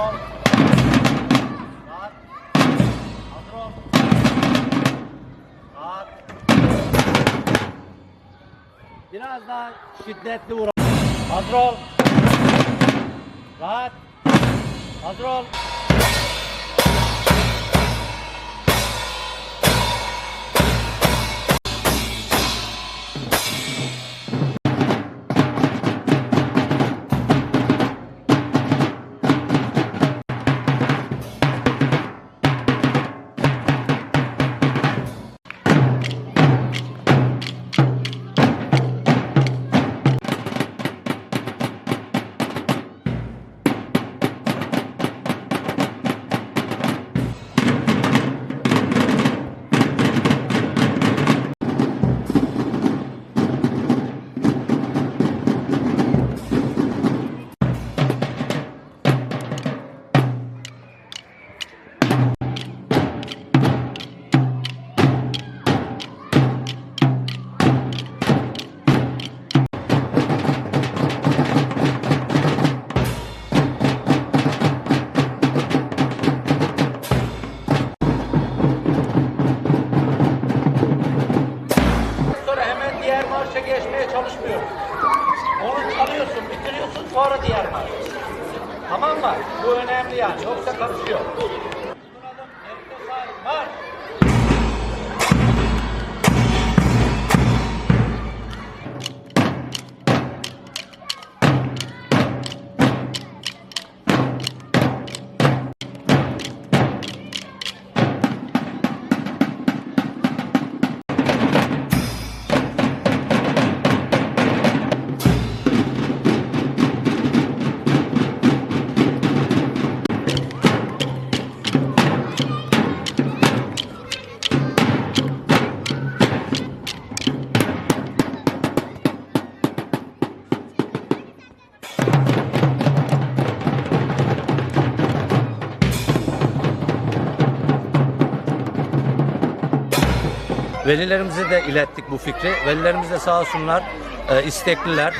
Rahat. Hazır ol. Rahat. Biraz daha şiddetli vur. Hazır ol. Rahat. Hazır çalışmıyoruz. Onu çalıyorsun, bitiriyorsun sonra diğer marş. Tamam mı? Bu önemli yani. Yoksa karışıyor. Velilerimize de ilettik bu fikri. Velilerimiz de sağ olsunlar, e, istekliler.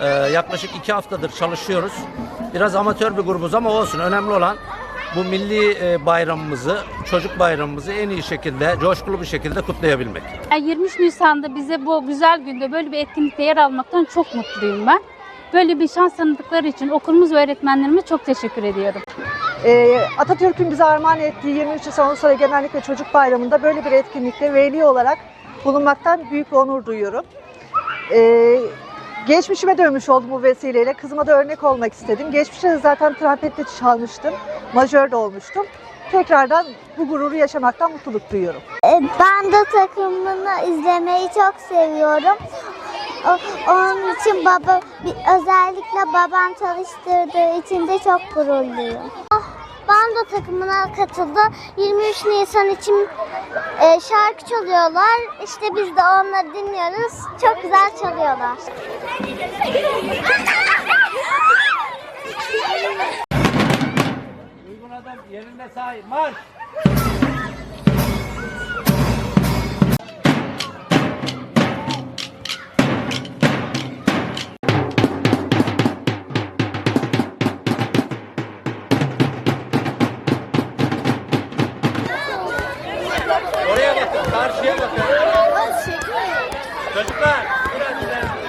E, yaklaşık iki haftadır çalışıyoruz. Biraz amatör bir grubuz ama olsun. Önemli olan bu milli e, bayramımızı, çocuk bayramımızı en iyi şekilde, coşkulu bir şekilde kutlayabilmek. Yani 23 Nisan'da bize bu güzel günde böyle bir etkinlikte yer almaktan çok mutluyum ben. Böyle bir şans tanıdıkları için okulumuz ve öğretmenlerime çok teşekkür ediyorum. Ee, Atatürk'ün bize armağan ettiği 23 Nisan Ulusal Egemenlik ve Çocuk Bayramı'nda böyle bir etkinlikte veli olarak bulunmaktan büyük onur duyuyorum. Ee, geçmişime dönmüş oldum bu vesileyle. Kızıma da örnek olmak istedim. Geçmişte zaten trompetle çalmıştım. Majör de olmuştum. Tekrardan bu gururu yaşamaktan mutluluk duyuyorum. Ben de takımını izlemeyi çok seviyorum. Onun için baba, özellikle babam çalıştırdığı için de çok gururluyum. Bando takımına katıldı. 23 Nisan için e, şarkı çalıyorlar. İşte biz de onları dinliyoruz. Çok güzel çalıyorlar. Uygun adım yerinde say, marş. bakın, karşıya bakın. Çocuklar, biraz ileride.